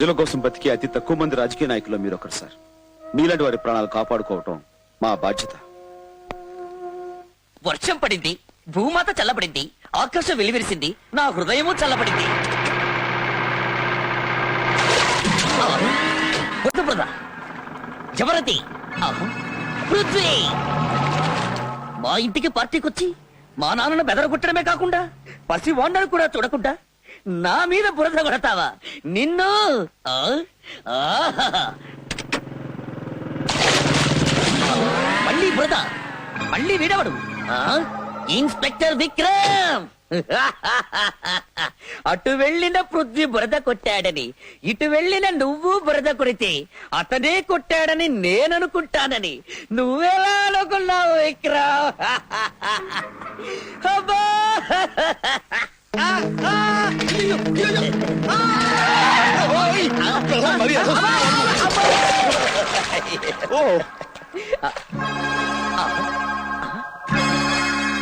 ప్రజల కోసం బతికే అతి తక్కువ మంది రాజకీయ నాయకులు మీరు ఒకరు సార్. మీలాంటి వారి ప్రాణాలు కాపాడుకోవటం మా బాధ్యత. వర్షం పడింది భూమాత చల్లబడింది ఆకాశం వెలివిరిసింది నా హృదయము చల్లబడింది. జవరతి. పృథ్వీ. మా ఇంటికి పార్టీకొచ్చి మా నాన్నను బెదరగొట్టడమే కాకుండా పసి వాండను కూడా చూడకుండా నా మీద బురద కొడతావా? నిన్ను? మళ్ళీ బురద. మళ్ళీ వీడవడు. ఇన్స్పెక్టర్ విక్రమ్! అటు వెళ్ళిన పృథ్వీ బురద కొట్టాడని ఇటు వెళ్ళిన నువ్వు బురద కొడితే అతనే కొట్టాడని నేననుకుంటానని. నువ్వెలా అనుకున్నావు విక్రమ్? అబ్బా! ఓ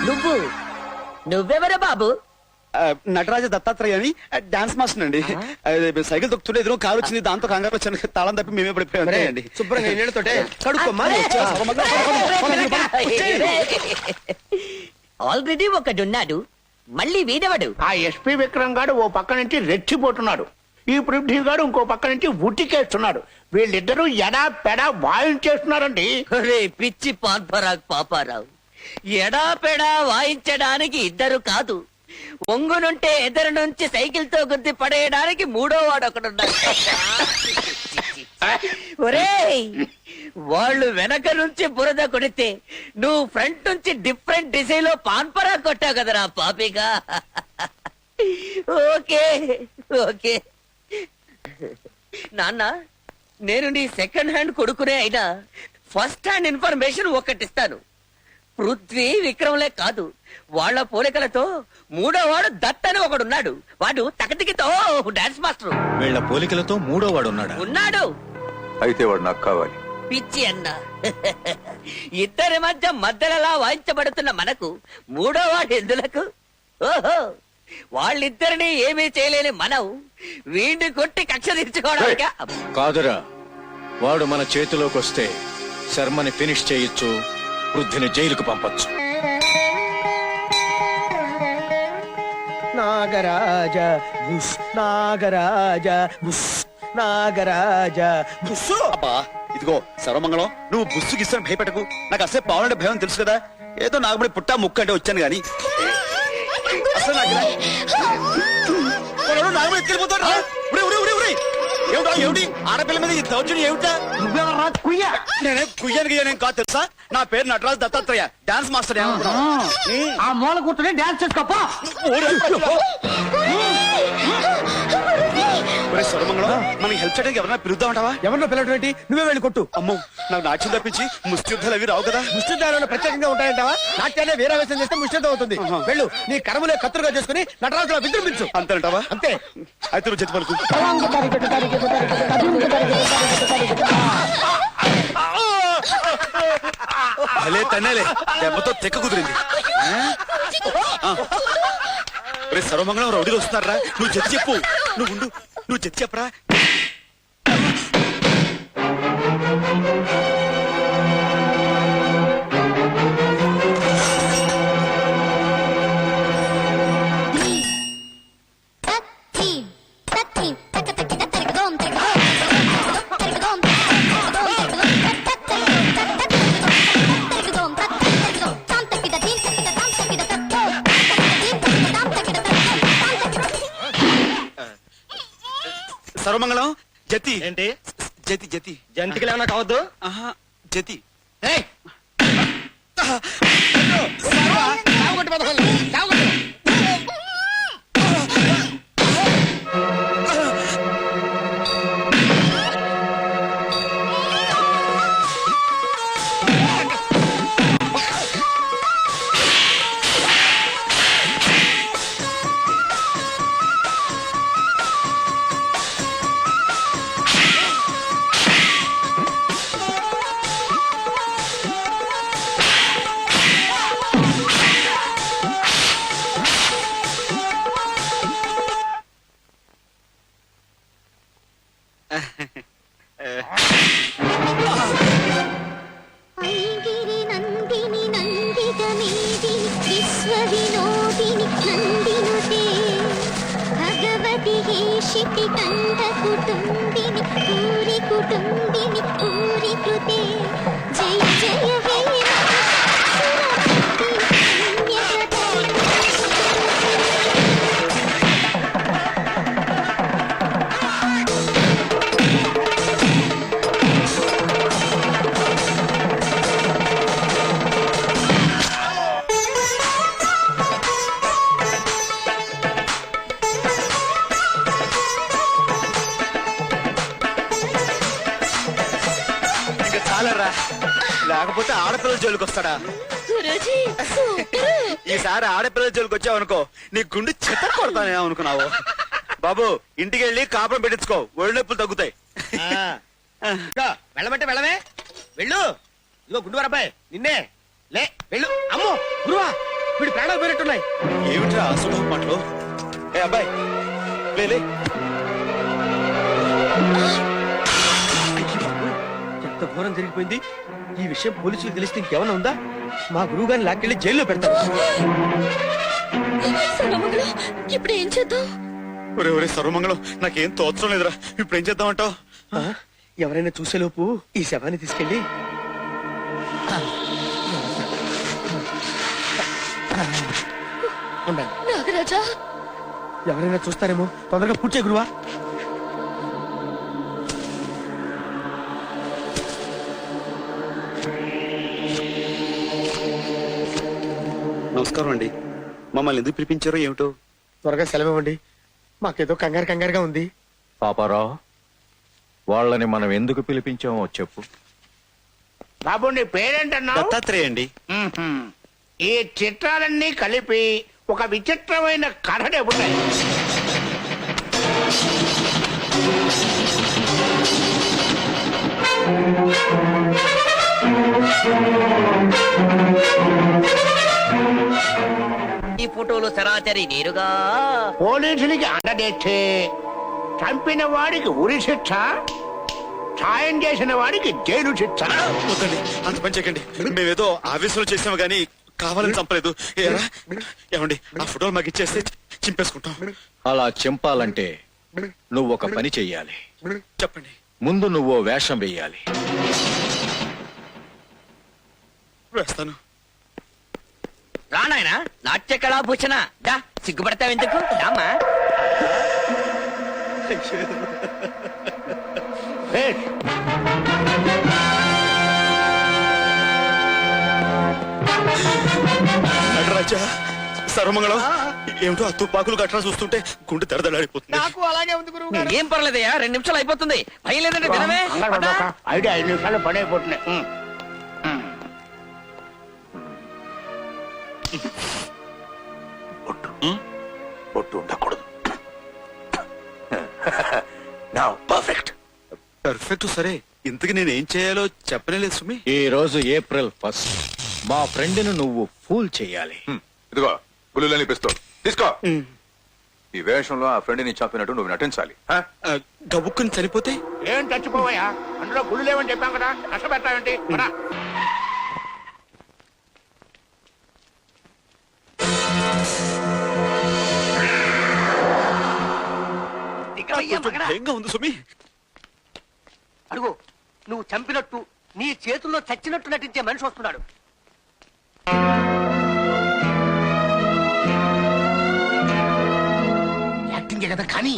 నువ్వు నువ్వెవరు బాబు నటరాజ దత్తాత్రేయ అని డాన్స్ మాస్టర్ అండి సైకిల్ తొక్కుతుంటే ఎదురు కారు వచ్చింది దాంతో కంగారు వచ్చాను తాళం తప్పి మేమే పడిపోయాం అండి శుభ్రంగా కడుక్కోమ్మా ఆల్రెడీ ఒకడున్నాడు మళ్ళీ వీడవడు? ఆ ఎస్పీ విక్రమ్ గాడు ఓ పక్క నుంచి రెచ్చిపోతున్నాడు. ఈ పృథ్వీ గాడు ఇంకో పక్క నుంచి ఉట్టికేస్తున్నాడు వీళ్ళిద్దరూ ఎడా పెడా వాయించేస్తున్నారండి ఒరే పిచ్చి పాన్పరాగ్ పాపారావు. ఎడా పెడా వాయించడానికి ఇద్దరు కాదు. ఒంగునుంటే ఎదురు నుంచి సైకిల్తో గుద్ది పడేయడానికి మూడో వాడు ఒకడున్నాడు ఒరేయ్ వాళ్ళు వెనక నుంచి బురద కొడితే నువ్వు ఫ్రంట్ నుంచి డిఫరెంట్ డిజైన్లో పాన్పరా కొట్టావు కదరా పాపిగా. Okay okay. నాన్న నేను నీ సెకండ్ హ్యాండ్ కొడుకునే అయినా ఫస్ట్ హ్యాండ్ ఇన్ఫర్మేషన్ ఒకటిస్తాను పృథ్వీ విక్రమ్లే కాదు వాళ్ళ పోలికలతో మూడో వాడు దత్ అని ఒకడున్నాడు. వాడు తకతికితో డాన్స్ మాస్టర్. వీళ్ళ పోలికలతో మూడో వాడు ఉన్నాడా ఉన్నాడు. అయితే వాడు నాకు కావాలి. పిచ్చి అన్న. ఇద్దరి మధ్య మధ్యలలా వాయించబడుతున్న మనకు మూడో వాడు ఎందులకు? ఓహో వాళ్ళిద్దరిని ఏమీ చేయలేని మనం వీడిని కొట్టి కక్ష తీర్చుకోవడానికా కాదురా వాడు మన చేతిలోకి వస్తే శర్మని ఫినిష్ చేయొచ్చు వృద్ధిని జైలుకు పంపొచ్చు. నాగరాజ నాగరాజ నాగరాజ. బుస్సు! అబ్బా ఇదిగో సర్వమంగళం. నువ్వు బుస్సు గిස්සని భయపెట్టకు. నాకు అసలే పావులంటే భయం తెలుసు కదా. ఏదో నాగబడి పుట్టా ముక్క అంటే వచ్చాను గాని. అసలు నాకు నాగబడి ఎత్తుకెళ్ళిపోతాడు. ఏమిటా ఏమిటి? ఆడపిల్ల మీద ఈ దౌర్జన్యం ఏమిటా? నువ్వెవరా కుయ్య? నేనే కుయ్యానికి నేను కాదు తెలుసా? నా పేరు నటరాజు దత్తాత్రేయ. Dance master? ఆ మూల కూర్చొని డాన్స్ చేసుకోపో సర్వమంగళం మనకి హెల్ప్ చేయడానికి ఎవరైనా పిలుద్దామంటావా ఎవరినో పిల్లటువంటి నువ్వే వెళ్ళి కొట్టు. అమ్మో నాకు నాట్యం తప్పించి ముష్టి యుద్ధాలు అవి రావు కదా. ముష్టిదారులు ప్రత్యేకంగా ఉంటాయంటావా? నాట్యాన్ని వీరావేశం చేస్తే ముష్టితో అవుతుంది. వెళ్ళు నీ కరములే కత్తులుగా చేసుకుని నటరాజులా విజృంభించు. అంతేనంటావా? అంతే. అయితే నువ్వు చేతి పలుకు భలే తన్నేలే. దెబ్బతో తెక్క కుదిరింది. రే సర్వమంగళం రౌడీలు వస్తున్నారా నువ్వు చెప్పు. నువ్వు ఉండు. నువ్వు చెప్పరా? జతి. ఏంటి? జతి జతి. జంటికి ఏమన్నా కావద్దు? ఆహా జతి. ఏయ్! కంఠ కుటుంబిని పూరి కుటుంబిని పూరి కృతే లేకపోతే ఆడపిల్లల జోలికి వస్తాడా? గురూజీ సూపర్. ఈసారి ఆడపిల్లల జోలికి వచ్చావు అనుకో నీ గుండె చెత్త కొడతానే అనుకున్నావు. బాబు ఇంటికి వెళ్ళి కాపురం పెట్టించుకో. ఒళ్ళు నొప్పులు తగ్గుతాయి. వెళ్ళమంటే వెళ్ళవే. వెళ్ళు. ఇదిగో గుండు అబ్బాయి నిన్నే. లే వెళ్ళు. అమ్మో గురువా వీడి ప్రాణాలు పోయినట్టున్నాయి. ఏమిట్రా అసలు మాటలు? ఏ అబ్బాయి లే, లే. ఎంత ఘోరం జరిగిపోయింది? ఈ విషయం పోలీసులు తెలిస్తే ఇంకేమైనా ఉందా? మా గురువు గారిని లాక్కెళ్ళి జైల్లో పెడతారు. ఇప్పుడు ఏం చేద్దాం? ఒరే ఒరే సర్వమంగళం నాకేం తోచడం లేదురా. ఇప్పుడు ఏం చేద్దామంటావు? ఎవరైనా చూసేలోపు ఈ శవాన్ని తీసుకెళ్ళి ఉండండి. నాగరాజా? ఎవరైనా చూస్తారేమో? తొందరగా పూర్చే గురువా. నమస్కారం అండి. మమ్మల్ని ఎందుకు పిలిపించారో ఏమిటో? త్వరగా సెలవు ఇవ్వండి మాకేదో కంగారు కంగారుగా ఉంది. పాపారావు వాళ్ళని మనం ఎందుకు పిలిపించామో చెప్పు. బాబు నీ పేరేంటన్నావు? దత్తాత్రేయ అండి. మ్మ్హ్మ్. ఈ చిత్రాలన్నీ కలిపి ఒక విచిత్రమైన కథ చెబుతాయి ఫోటోలు సరాసరి నేరుగా. పోలీసులకి అండదేస్తే చంపిన వాడికి ఉరి శిక్ష సాయం చేసిన వాడికి జైలు శిక్ష. వద్దండి అంత పని చేయకండి. మేమేదో ఆవేశంలో చేసాము కానీ కావాలని చంపలేదు. ఏరా? ఏమండి ఆ ఫోటోలు మాకు ఇచ్చేస్తే చింపేసుకుంటాం. అలా చెంపాలంటే నువ్వు ఒక పని చెయ్యాలి. చెప్పండి. ముందు నువ్వు ఓ వేషం వెయ్యాలి వేస్తాను. రానాయన నాట్య కళాభూషణ దా సిగ్గుపడతావు ఎందుకు? రామ్మా. భేష్. నటరాజా సర్వమంగళం. ఏమిటో ఆ తుపాకులు గట్రా చూస్తుంటే గుండె దడదలాడిపోతుంది నాకు అలాగే ఉంది గురువు గారు. ఏం పర్లేదయ్యా రెండు నిమిషాలు అయిపోతుంది. భయం లేదంటే పద. పడమాక. ఐడియా ఐదు నిమిషాలు పని అయిపోతున్నాయి బొట్టు బొట్టు ఉండకూడదు. నా పర్ఫెక్ట్ పర్ఫెక్ట్ సరే. ఇంతకు నేను ఏం చేయాలో చెప్పనే లేదు సుమి. ఈ రోజు ఏప్రిల్ ఫస్ట్. మా ఫ్రెండ్ను నువ్వు ఫూల్ చెయ్యాలి ఇదిగో పులులని పిస్తోల్ తీసుకో. ఈ వేషంలో ఆ ఫ్రెండ్ని చంపినట్టు నువ్వు నటించాలి. గబుక్కుని చనిపోతే? ఏం చచ్చిపోవయ్యా? అందులో గుళ్ళు లేవని చెప్పాం కదా. కష్టపెడతావేంటి భయంగా ఉంది సుమి. అడుగు నువ్వు చంపినట్టు నీ చేతుల్లో చచ్చినట్టు నటించే మనిషి వస్తున్నాడు. యాక్టింగ్ కదా కానీ.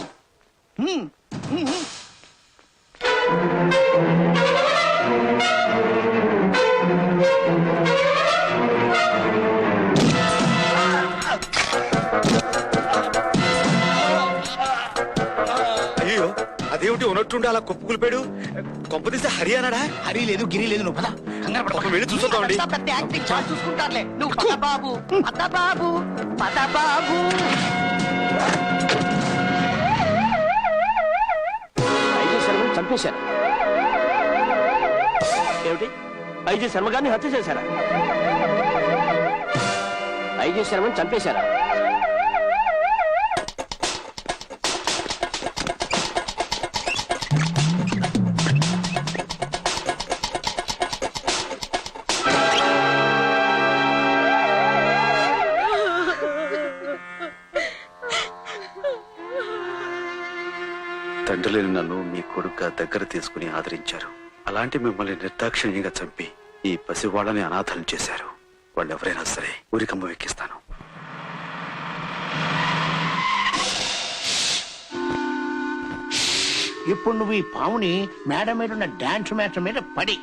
ఉన్నట్టుండి అలా కుప్పుకులిపాడు కొంపదీస్తే హరియానాడా హరి లేదు గిరి లేదు నువ్వు పద. కంగారు ఒక వెళ్ళి చూసొద్దామండి పెద్ద యాక్టింగ్ చాలా చూసుకుంటారులే. నువ్వు పద బాబు పద బాబు పద బాబు ఐజీ శర్మని చంపేశారు. ఏమిటి? ఐజీ శర్మ గారిని హత్య చేశారా? ఐజీ శర్మని చంపేశారా? లేని నన్ను మీ కొడుకు దగ్గర తీసుకుని ఆదరించారు. అలాంటి మిమ్మల్ని నిర్దాక్షిణ్యంగా చంపి ఈ పసివాళ్ళని అనాథలు చేశారు. వాళ్ళు ఎవరైనా సరే ఊరికమ్మ ఎక్కిస్తాను ఇప్పుడు నువ్వు ఈ పావుని మేడ మీద ఉన్న డాన్స్ మ్యాచ్ మీద పడి.